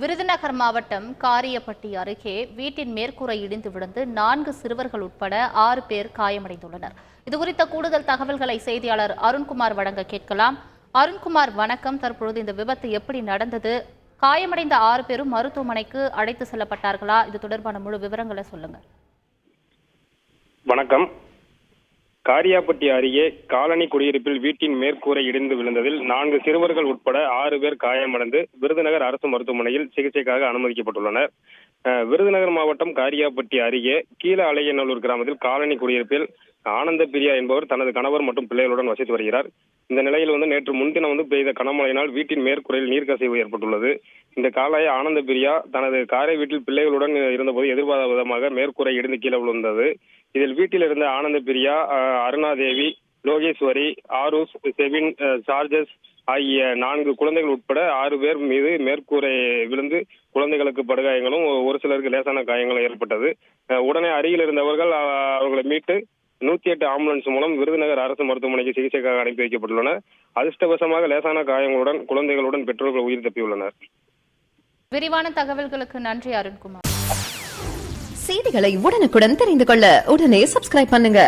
விருதுநகர் மாவட்டம் காரியப்பட்டி அருகே வீட்டின் மேற்கூரை இடிந்து விழுந்து நான்கு சிறுவர்கள் உட்பட ஆறு பேர் காயமடைந்துள்ளனர். இதுகுறித்த கூடுதல் தகவல்களை செய்தியாளர் அருண்குமார் வழங்க கேட்கலாம். அருண்குமார் வணக்கம். தற்பொழுது இந்த விபத்து எப்படி நடந்தது? காயமடைந்த ஆறு பேரும் மருத்துவமனைக்கு அழைத்து செல்லப்பட்டார்களா? இது தொடர்பான முழு விவரங்களை சொல்லுங்க வணக்கம். காரியாப்பட்டி அருகே காலனி குடியிருப்பில் வீட்டின் மேற்கூரை இடிந்து விழுந்ததில் நான்கு சிறுவர்கள் உட்பட ஆறு பேர் காயமடைந்து விருதுநகர் அரசு மருத்துவமனையில் சிகிச்சைக்காக அனுமதிக்கப்பட்டுள்ளனர். விருதுநகர் மாவட்டம் காரியாப்பட்டி அருகே கீழ அலையநல்லூர் கிராமத்தில் காலனி குடியிருப்பில் ஆனந்த பிரியா என்பவர் தனது கணவர் மற்றும் பிள்ளைகளுடன் வசித்து வருகிறார். இந்த நிலையில் வந்து நேற்று முன்தினம் வந்து பெய்த கனமழையினால் வீட்டின் மேற்கூரையில் நீர்க்கசிவு ஏற்பட்டுள்ளது. இந்த காலையை ஆனந்த பிரியா தனது காரை வீட்டில் பிள்ளைகளுடன் இருந்தபோது எதிர்பாராத விதமாக மேற்கூரை இடிந்து கீழே விழுந்தது. இதில் வீட்டில் இருந்த ஆனந்த பிரியா அருணாதேவி லோகேஸ்வரி ஆரூஸ் செவின் சார்ஜஸ் ஆகிய நான்கு குழந்தைகள் உட்பட ஆறு பேர் மீது மேற்கூரை விழுந்து குழந்தைகளுக்கு படுகாயங்களும் ஒரு சிலருக்கு லேசான காயங்களும் ஏற்பட்டது. உடனே அருகில் இருந்தவர்கள் அவர்களை மீட்டு நூத்தி எட்டு ஆம்புலன்ஸ் மூலம் விருதுநகர் அரசு மருத்துவமனைக்கு சிகிச்சைக்காக அனுப்பி வைக்கப்பட்டுள்ளனர். அதிர்ஷ்டவசமாக லேசான காயங்களுடன் குழந்தைகளுடன் பெற்றோர்கள் உயிர் தப்பியுள்ளனர். விரிவான தகவல்களுக்கு நன்றி அருண்குமார். செய்திகளை உடனுக்குடன் தெரிந்து கொள்ள உடனே சப்ஸ்கிரைப் பண்ணுங்க.